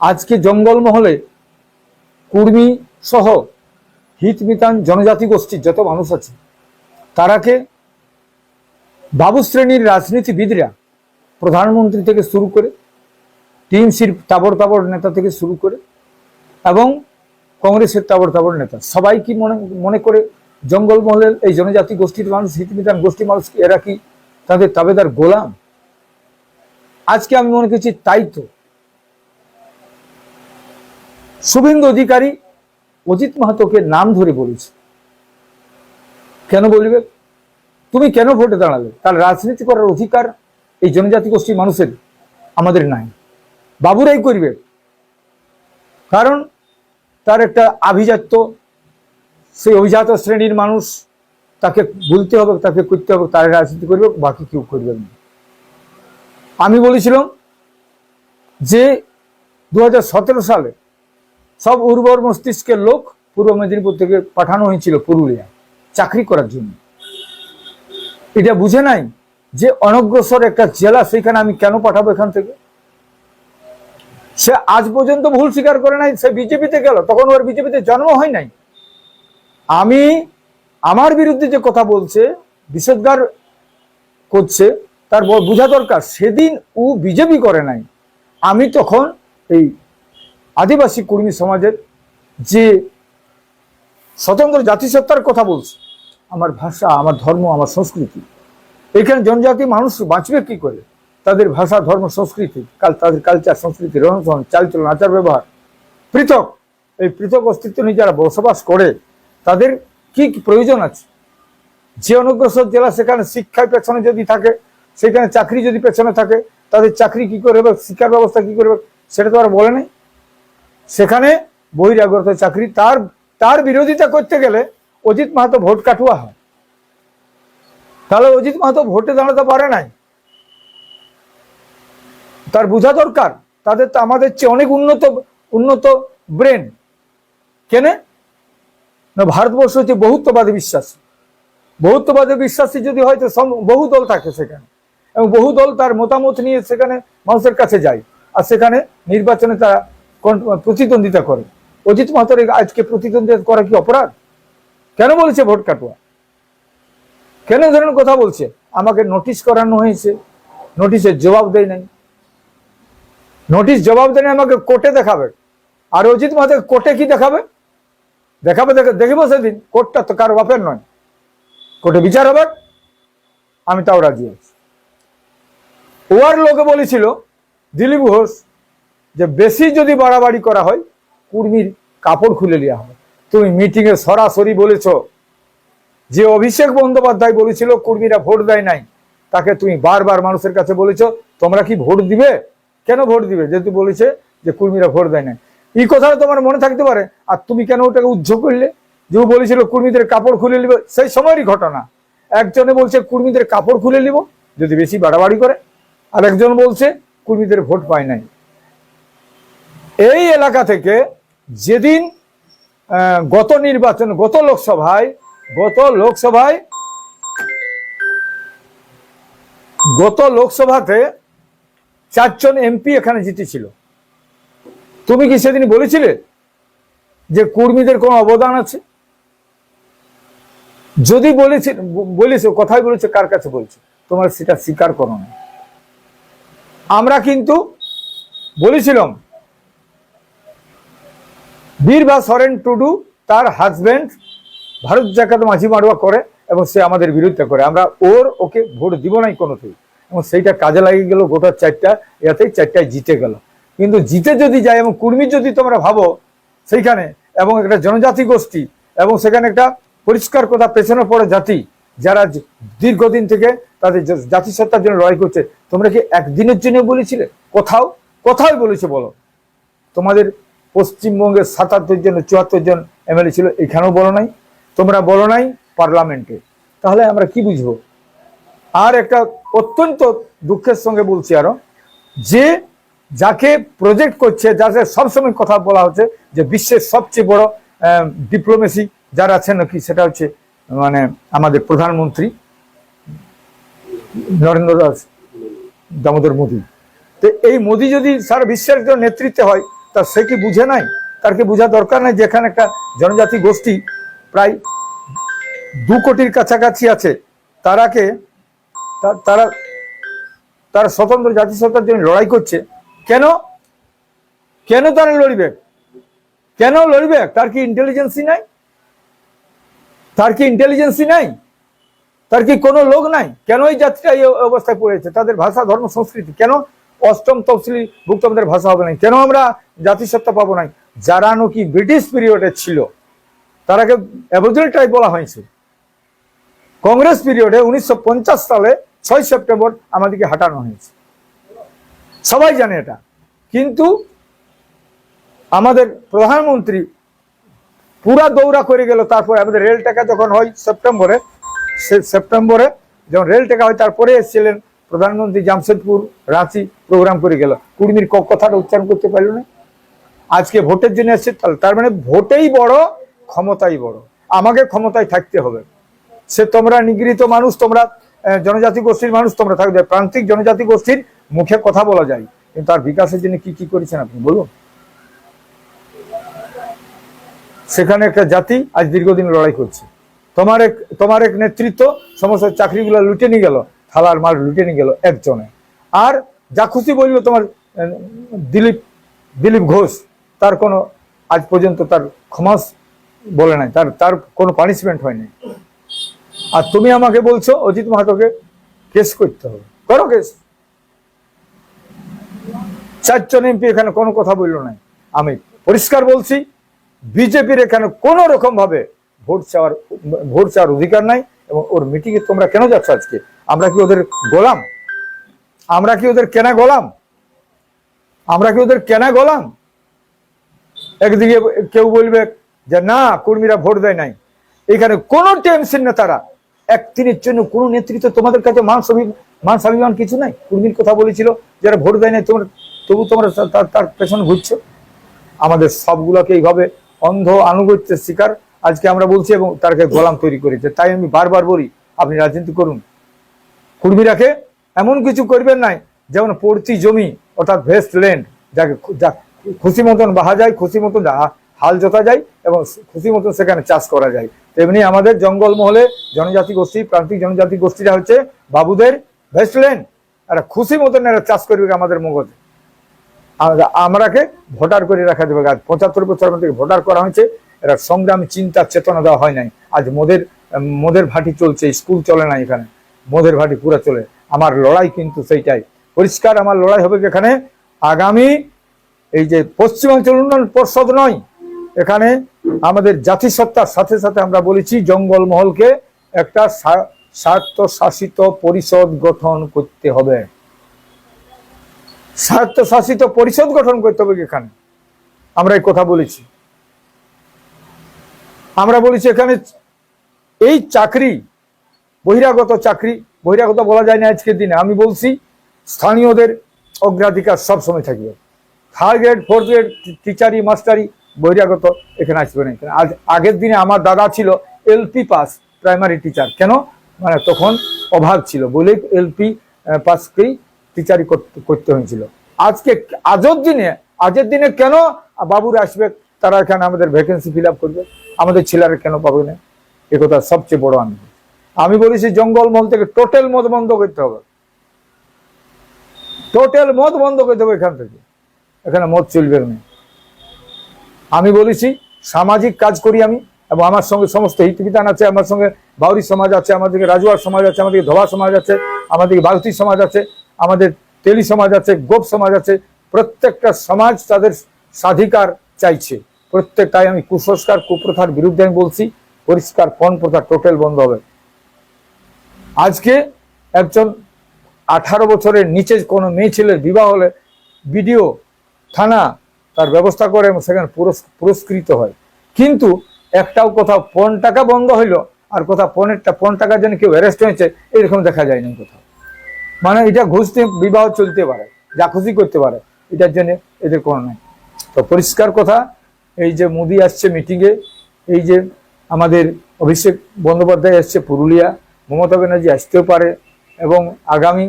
আজকে জঙ্গলমহলে কুর্মী সহ হিতমিতান জনজাতি গোষ্ঠীর যত মানুষ আছে, তারাকে বাবু শ্রেণির রাজনীতিবিদরা প্রধানমন্ত্রী থেকে শুরু করে, টিএমসির তাবড় তাবড় নেতা থেকে শুরু করে এবং কংগ্রেসের তাবড় তাবড় নেতা, সবাই কি মনে মনে করে জঙ্গলমহলের এই জনজাতি গোষ্ঠীর মানুষ হিতমিতান গোষ্ঠী মানুষ এরা কি তাদের তাবেদার গোলাম? আজকে আমি মনে করছি তাই তো। শুভেন্দু অধিকারী অজিত মাহাতোকে নাম ধরে বলেছে। কেন বলবে? তুমি কেন ভোটে দাঁড়ালে? তার রাজনীতি করার অধিকার এই জনজাতি গোষ্ঠীর মানুষের, আমাদের নাই। বাবুরাই করবে। কারণ তার একটা আভিজাত্য, সেই অভিজাত শ্রেণির মানুষ, তাকে বলতে হবে, তাকে করতে হবে, তার রাজনীতি করবে, বাকি কেউ করবে না। আমি বলেছিলাম যে দু হাজার সতেরো সালে সব উর্বর মস্তিষ্কের লোক পূর্ব মেদিনীপুর থেকে পাঠানো হয়েছিল পুরুলিয়া, চাকরি করার জন্য। এটা বুঝে নাই যে অনগ্রসর একটা জেলা সেখানে আমি কেন পাঠাবো এখান থেকে? সে আজ পর্যন্ত ভুল স্বীকার করে নাই, সে বিজেপিতে গেল, তখন ওর বিজেপিতে জন্ম হয় নাই। আমি আমার বিরুদ্ধে যে কথা বলছে, বিষোদ্গার করছে, তার বোঝা দরকার, সেদিন ও বিজেপি করে নাই। আমি তখন এই আদিবাসী কর্মী সমাজের যে স্বতন্ত্র জাতিসত্তার কথা বলছে, আমার ভাষা, আমার ধর্ম, আমার সংস্কৃতি, এখানে জনজাতি মানুষ বাঁচবে কি করে? তাদের ভাষা, ধর্ম, সংস্কৃতি, কাল, তাদের কালচার সংস্কৃতি রহন সহন চালচলন আচার ব্যবহার, পৃথক, এই পৃথক অস্তিত্ব নিয়ে যারা বসবাস করে, তাদের কি প্রয়োজন আছে? যে অনগ্রসর জেলা সেখানে শিক্ষার পেছনে যদি থাকে, সেখানে চাকরি যদি পেছনে থাকে, তাদের চাকরি কি করে হবে, শিক্ষার ব্যবস্থা কি করবে সেটা তো আর বলে নাই। সেখানে বহিরাগত চাকরি, তার তার বিরোধিতা করতে গেলে অজিত মাহাতো ভোট কাটুয়া হয়। তাহলে অজিত মাহাতো ভোটে দাঁড়াতে পারে নাই। তার বোঝা দরকার, তাদের তো আমাদের চেয়ে অনেক উন্নত উন্নত ব্রেন। কেনে? না, ভারতবর্ষ হচ্ছে বহুত্ববাদী বিশ্বাস। বহুত্ববাদী বিশ্বাসী যদি হয় তো বহু দল থাকে সেখানে। এবং বহু দল তার মতামত নিয়ে সেখানে মানুষের কাছে যায়। আর সেখানে নির্বাচনে তারা প্রতিদ্বন্দ্বিতা করে? অজিত মাহাতোর আজকে প্রতিদ্বন্দ্বিতা করা কি অপরাধ? কেন বলেছে ভোট কাটুয়া? কেন ধরনের কথা বলছে? আমাকে নোটিশ করানো হয়েছে। নোটিশের জবাব দেয় নাই। নোটিশ জবাব দেয় আমাকে কোর্টে দেখাবে। আর অজিত মাহাতো কোর্টে কি দেখাবে? দেখাবে, দেখে দেখিব সেদিন। কোর্টটা তো কারও বাপের নয়। কোর্টে বিচার হবে। আমি তাও রাজি আছি। ওয়ার লোকে বলেছিল, দিলীপ ঘোষ যে বেশি যদি বাড়াবাড়ি করা হয়, কুর্মির কাপড় খুলে নেওয়া হবে। তুমি মিটিংয়ে সরাসরি বলেছ, যে অভিষেক বন্দ্যোপাধ্যায় বলেছিল, কুর্মীরা ভোট দেয় নাই। তাকে তুমি বারবার মানুষের কাছে বলেছ, তোমরা কি ভোট দিবে? কেন ভোট দিবে? যেহেতু বলেছে যে কুর্মীরা ভোট দেয় নাই। এই কথাটা তোমার মনে থাকতে পারে, আর তুমি কেন ওটাকে উজ্জ্ব করলে? যে বলেছিল, কুর্মীদের কাপড় খুলে নিবে, সেই সময়েরই ঘটনা। একজনে বলছে, কুর্মীদের কাপড় খুলে নিব, যদি বেশি বাড়াবাড়ি করে। আর একজন বলছে, কুর্মীদের ভোট পায় নাই। এই এলাকা থেকে যেদিন গত নির্বাচন, গত লোকসভায় গত লোকসভায়, গত লোকসভাতে চারজন এমপি এখানে জিতেছিল তুমি কি সেদিন বলেছিলে যে কর্মীদের কোনো অবদান আছে? যদি বলেছে বলেছে, কথাই বলেছে, কার কাছে বলছে? তোমরা সেটা স্বীকার করো না। আমরা কিন্তু বলেছিলাম বীরভা সরেন টুডু, তার হাজব্যান্ড ভারত জাকাত মাঝি মারুয়া করে এবং সে আমাদের বিরুদ্ধে করে। আমরা ওর, ওকে ভোট দিব নাই কোনোতেই। এবং সেইটা কাজে লাগিয়ে গেল গোটা চারটা এতেই চারটায় জিতে গেল। কিন্তু জিতে যদি যায় এবং কুর্মী যদি তোমরা ভাবো সেইখানে, এবং একটা জনজাতি গোষ্ঠী, এবং সেখানে একটা পরিষ্কার কথা পেছনে পড়ে জাতি, যারা দীর্ঘদিন থেকে তাদের জাতিসত্তার জন্য লড়াই করছে, তোমরা কি একদিনের জন্য বলেছিলে? কোথাও? কোথায় বলেছে বলো? তোমাদের পশ্চিমবঙ্গের সাতাত্তর জন, চুয়াত্তর জন এমএলএ ছিল, এখানেও বলো নাই। তোমরা বলো নাই পার্লামেন্টে। তাহলে আমরা কি বুঝব? আর একটা অত্যন্ত দুঃখের সঙ্গে বলছি আরও, যে যাকে প্রজেক্ট করছে যাকে সবসময় কথা বলা হচ্ছে, যে বিশ্বের সবচেয়ে বড় ডিপ্লোমেসি যারা আছেন নাকি, সেটা হচ্ছে মানে আমাদের প্রধানমন্ত্রী নরেন্দ্র দাস দামোদর মোদী। তো এই মোদী যদি সারা বিশ্বের নেতৃত্বে হয় তা সে কি বুঝে নাই? তার কি বোঝা দরকার নাই যেখানে একটা জনজাতি গোষ্ঠী প্রায় দু কোটির কাছাকাছি আছে? তারাকে তারা তারা স্বতন্ত্র জাতিসত্তার জন্য লড়াই করছে। কেন? কেন তারা লড়বে? কেন লড়বে? তার কি ইন্টেলিজেন্সি নাই? তার কি ইন্টেলিজেন্সি নাই? তার কি কোনো লোক নাই? কেন এই জাতিটা এই অবস্থায় পড়েছে তাদের ভাষা, ধর্ম, সংস্কৃতি, কেন অষ্টম তফসিলি ভুক্ত আমাদের ভাষা হবে না কেন আমরা জাতিসত্তা পাবো নাই? যারা নাকি ব্রিটিশ পিরিয়ডে ছিল? তারাকে অ্যাবরিজিনাল বলা হয়েছে। কংগ্রেস পিরিয়ডে উনিশশো পঞ্চাশ সালে ছয় সেপ্টেম্বর আমাদেরকে হাঁটানো হয়েছে। সবাই জানে এটা। কিন্তু আমাদের প্রধানমন্ত্রী পুরা দৌড়া করে গেল, তারপরে আমাদের রেল টাকা যখন হয় সেপ্টেম্বরে সেপ্টেম্বরে যখন রেল টাকা হয়, তারপরে এসেছিলেন প্রধানমন্ত্রী জামশেদপুর রাঁচি প্রোগ্রাম করে গেল। কুর্মির কথাটা উচ্চারণ করতে পারল না। আজকে ভোটের জন্য এসছে তার মানে ভোটেই বড়, ক্ষমতাই বড়। আমাকে ক্ষমতায় থাকতে হবে। সে তোমরা নিগৃহীত মানুষ, তোমরা জনজাতি গোষ্ঠীর মানুষ, তোমরা থাকবে প্রান্তিক জনজাতি গোষ্ঠীর মুখে কথা বলা যায়। কিন্তু তার বিকাশের জন্য কি কি করেছেন আপনি? বলুন। সেখানে একটা জাতি আজ দীর্ঘদিন লড়াই করছে। তোমার এক তোমার এক নেতৃত্ব সমস্ত চাকরিগুলো লুটে নিয়ে গেল। থালার মাল লুটে নিয়ে গেল একজনে। আর যা খুশি বলল তোমার দিলীপ দিলীপ ঘোষ, তার কোনো, আজ পর্যন্ত তার ক্ষমা বলে নাই, তার তার কোনো পানিশমেন্ট হয়নি। আর তুমি আমাকে বলছো, অজিত মাহাতোকে কেস করতে হবে। করো কেস চারজন এমপি এখানে কোনো কথা বলল নাই। আমি পরিষ্কার বলছি, বিজেপির এখানে কোনো রকম ভাবে ভোট চাওয়ার ভোট চাওয়ার অধিকার নাই এবং ওর মিটিং এ তোমরা কেন যাচ্ছ আজকে? আমরা কি ওদের গোলাম? আমরা কি ওদের কেনা গোলাম? আমরা কি ওদের কেনা গোলাম? একদিকে কেউ বলবে যে, না, কর্মীরা ভোট দেয় নাই। এখানে কোনো টেনশন না তারা। একদিনের জন্য কোনো নেতৃত্ব তোমাদের কাছে মান মান স্বাভিমান কিছু নাই? কর্মীর কথা বলেছিল যারা ভোট দেয় নাই, তোমরা, তবু তোমরা তার পেছনে ঘুরছো। আমাদের সবগুলোকে এইভাবে অন্ধ আনুগত্যের শিকার আজকে আমরা বলছি এবং তারকে গোলাম তৈরি করেছে। তাই আমি বারবার বলি, আপনি রাজনীতি করুন। কুর্মীরাকে এমন কিছু করবেন নাই, যেমন পড়তি জমি, অর্থাৎ ভেস্ট ল্যান্ড যাকে খুশি মতন বাহা যায়, খুশি মতন হাল জোতা যায় এবং খুশি মতন সেখানে চাষ করা যায়। তেমনি আমাদের জঙ্গলমহলে জনজাতি গোষ্ঠী, প্রান্তিক জনজাতি গোষ্ঠীরা হচ্ছে বাবুদের ভেস্ট ল্যান্ড এরা খুশি মতন এরা চাষ করবে আমাদের মগজে। আমরাকে ভোটার করে রাখা দেবে। আজ পঁচাত্তর বছর আমাদেরকে ভোটার করা হয়েছে, এরা সংগ্রামী চিন্তার চেতনা দেওয়া হয় নাই। আজ মোদের মোদের ভাটি চলছে, স্কুল চলে না এখানে। মোদের ভাটি পুরো চলে। আমার লড়াই কিন্তু সেইটাই। পরিষ্কার আমার লড়াই হবে এখানে আগামী এই যে পশ্চিমাঞ্চল উন্নয়ন পর্ষদ নয়, এখানে আমাদের জাতিসত্তার সাথে সাথে আমরা বলেছি জঙ্গলমহলকে একটা স্বা- স্বায়ত্তশাসিত পরিষদ গঠন করতে হবে। স্বায়ত্তশাসিত পরিষদ গঠন করতে হবে এখানে। আমরা এই কথা বলেছি। আমরা বলেছি এখানে এই চাকরি বহিরাগত চাকরি, বহিরাগত বলা যায় না আজকের দিনে। আমি বলছি, স্থানীয়দের অগ্রাধিকার সবসময় থাকবে। থার্ড গ্রেড ফোর্থ গ্রেড টিচারি মাস্টারি বহিরাগত এখানে আসবে না। এখানে আজ আগের দিনে আমার দাদা ছিল এলপি পাস প্রাইমারি টিচার কেন? মানে তখন অভাব ছিল বলেই এলপি পাসকেই টিচারি করতে হয়েছিল। আজকে আজের দিনে আজের দিনে কেন বাবুরা আসবে? তারা এখানে আমাদের ভ্যাকেন্সি ফিল করবে। আমাদের ছেলেরা কেন পাবে না? এ কথা সবচেয়ে বড় আমি আমি বলেছি জঙ্গলমহল থেকে টোটাল মদ বন্ধ করতে হবে। টোটাল মদ বন্ধ করতে হবে এখান থেকে। এখানে মদ চলবে না। আমি বলেছি সামাজিক কাজ করি আমি এবং আমার সঙ্গে সমস্ত হিতবিধান আছে, আমার সঙ্গে বাউরি সমাজ আছে আমাদেরকে রাজুয়ার সমাজ আছে আমাদেরকে ধোবা সমাজ আছে আমাদেরকে বালতি সমাজ আছে, আমাদের তেলি সমাজ আছে, গোপ সমাজ আছে, প্রত্যেকটা সমাজ তাদের স্বাধিকার চাইছে। প্রত্যেকটাই আমি কুসংস্কার, কুপ্রথার বিরুদ্ধে আমি বলছি, পরিষ্কার পণ প্রথা টোটাল বন্ধ হবে। আজকে একজন আঠারো বছরের নিচে কোনো মেয়ে ছেলের বিবাহ হলে বিডিও, থানা তার ব্যবস্থা করে এবং সেখানে পুরস- পুরস্কৃত হয়। কিন্তু একটাও কোথাও পণ টাকা বন্ধ হইল আর কোথাও পনেরটা পণ টাকার জন্য কেউ অ্যারেস্ট হয়েছে, এরকম দেখা যায় না কোথাও। মানে এটা ঘুষ দিয়ে বিবাহ চলতে পারে, যা খুশি করতে পারে, এটার জন্য এদের কোনো নাই। তো পরিষ্কার কথা, এই যে মোদি আসছে মিটিংয়ে এই যে আমাদের অভিষেক বন্দ্যোপাধ্যায় আসছে পুরুলিয়া মমতা ব্যানার্জি আসতেও পারে এবং আগামী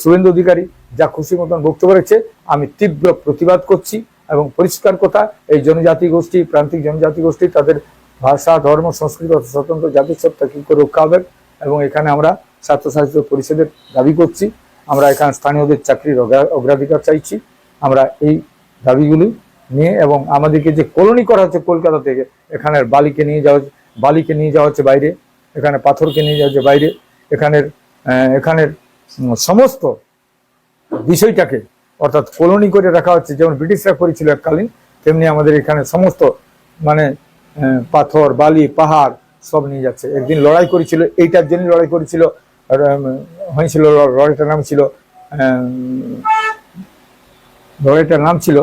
শুভেন্দু অধিকারী যা খুশি মতন বক্তব্য রেখেছে, আমি তীব্র প্রতিবাদ করছি এবং পরিষ্কার কথা, এই জনজাতি গোষ্ঠী, প্রান্তিক জনজাতি গোষ্ঠী, তাদের ভাষা, ধর্ম, সংস্কৃতি অর্থ স্বতন্ত্র জাতিসত্তা কি করে রক্ষা হবে? এবং এখানে আমরা স্বার্থশাসিত পরিষদের দাবি করছি। আমরা এখানে স্থানীয়দের চাকরির অগ্রাধিকার চাইছি। আমরা এই দাবিগুলি নিয়ে এবং আমাদেরকে যে কলোনি করা হচ্ছে কলকাতা থেকে, এখানের বালিকে নিয়ে যাওয়া বালিকে নিয়ে যাওয়া হচ্ছে বাইরে এখানে পাথরকে নিয়ে যাওয়া হচ্ছে বাইরে, এখানের এখানের সমস্ত বিষয়টাকে অর্থাৎ কলোনি করে রাখা হচ্ছে। যেমন ব্রিটিশরা করেছিল এককালীন, তেমনি আমাদের এখানে সমস্ত মানে পাথর, বালি, পাহাড় সব নিয়ে যাচ্ছে। একদিন লড়াই করেছিল, এইটার জন্য লড়াই করেছিল হয়েছিল, লড়াইটার নাম ছিল লড়াইটার নাম ছিল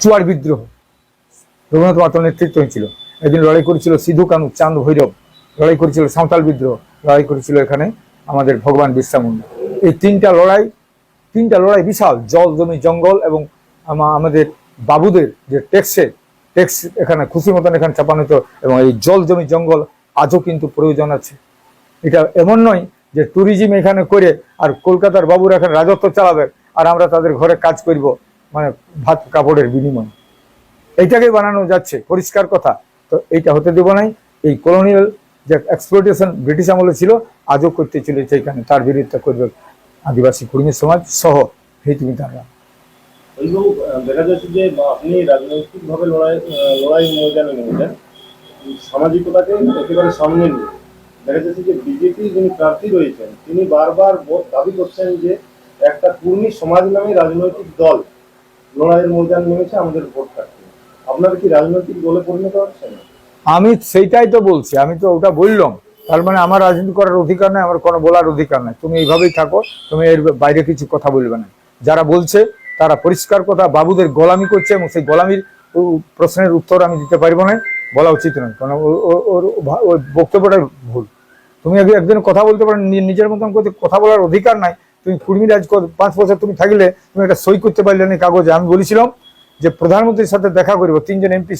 চুয়ার বিদ্রোহ। রবীন্দ্রনাথ মাতার নেতৃত্ব হয়েছিল। একদিন লড়াই করেছিল সিধু কানু, চাঁদ ভৈরব। লড়াই করেছিল সাঁওতাল বিদ্রোহ। লড়াই করেছিল এখানে আমাদের ভগবান বিরসা এই তিনটা লড়াই তিনটা লড়াই বিশাল। জল জমি জঙ্গল এবং আমাদের বাবুদের যে ট্যাক্সে, ট্যাক্স এখানে খুশি মতন এখানে চাপানো হতো এবং এই জল জমি জঙ্গল আজও কিন্তু প্রয়োজন আছে। এটা এমন নয় যে ট্যুরিজম এখানে করে আর কলকাতার বাবুরা এখানে রাজত্ব চালাবে আর আমরা তাদের ঘরে কাজ করব মানে ভাত কাপড়ের বিনিময়ে। এইটাকে বানানো যাচ্ছে। পরিষ্কার কথা। তো এইটা হতে দেব নাই। এই কলোনিয়াল যে এক্সপ্লোটেশন ব্রিটিশ আমলে ছিল, আজও করতে চলেছে এখানে। তার বিরোধিতা করবে আদিবাসী কুর্মী সমাজ সহ হিতবিতাররা কিন্তু দেখা যাচ্ছে যে আপনি রাজনৈতিক ভাবে লড়াই লড়াই ময়দানে নেমেছেন। সামাজিকতাকে একেবারে সামনে নিয়ে। দেখা যাচ্ছে যে বিজেপি যিনি প্রার্থী রয়েছেন, তিনি বারবার দাবি করছেন যে একটা কুর্মী সমাজ নামে রাজনৈতিক দল লড়াইয়ের ময়দান নেমেছে আমাদের ভোট আপনারা কি রাজনৈতিক দলে পরিণত হচ্ছেন? আমি সেইটাই তো বলছি, আমি তো ওটা বললাম। তার মানে আমার রাজনীতি করার অধিকার নাই, আমার কোনো বলার অধিকার নাই। তুমি এইভাবেই থাকো, তুমি এর বাইরে কিছু কথা বলবে না। যারা বলছে, তারা পরিষ্কার কথা, বাবুদের গোলামি করছে এবং সেই গোলামির প্রশ্নের উত্তর আমি দিতে পারব না, বলা উচিত নয়। কারণ ওর ওর বক্তব্যটা ভুল। তুমি একদিন কথা বলতে পারো নিজের মতন করে কথা বলার অধিকার নাই। তুমি কুর্মী রাজ কর- পাঁচ বছর তুমি থাকলে, তুমি একটা সই করতে পারলে না কাগজে। আমি বলেছিলাম যে প্রধানমন্ত্রীর সাথে দেখা করব তিনজন এমপি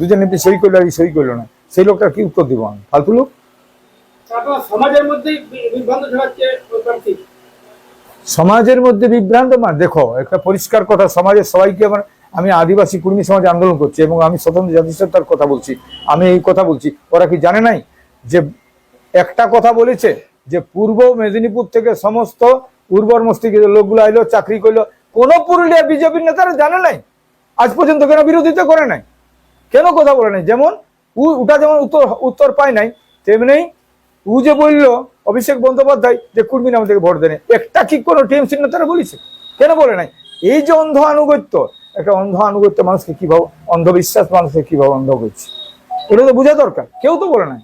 দুজন এমপি সই করল আর সই করল না সেই লোকটা কি উত্তর দিব আমি? ফালতু লোক? সমাজের মধ্যে বিভ্রান্ত মানে দেখো একটা পরিষ্কার কথা সমাজের সবাইকে আমার আমি আদিবাসী কুর্মী সমাজ আন্দোলন করছি এবং আমি স্বতন্ত্র জাতিসত্তার কথা বলছি আমি এই কথা বলছি। ওরা কি জানে নাই যে একটা কথা বলেছে যে পূর্ব মেদিনীপুর থেকে সমস্ত উর্বর মস্তিষ্কের লোকগুলো আইলো চাকরি করল কোন পুরুলিয়া বিজেপির নেতারা জানে নাই? আজ পর্যন্ত কেন বিরোধিতা করে নাই? কেন কথা বলে নাই? যেমন উ- ওটা যেমন উত্তর উত্তর পায় নাই, তেমনি উ যে বলল, অভিষেক বন্দ্যোপাধ্যায় যে কুর্মী নাম থেকে ভোট দেয় একটা কি কোনো টিএমসির নেতারা বলেছে? কেন বলে নাই? এই যে অন্ধ আনুগত্য, একটা অন্ধ আনুগত্য মানুষকে কীভাবে, অন্ধবিশ্বাস মানুষকে কীভাবে অন্ধ করছে? এটা তো বোঝা দরকার, কেউ তো বলে নাই।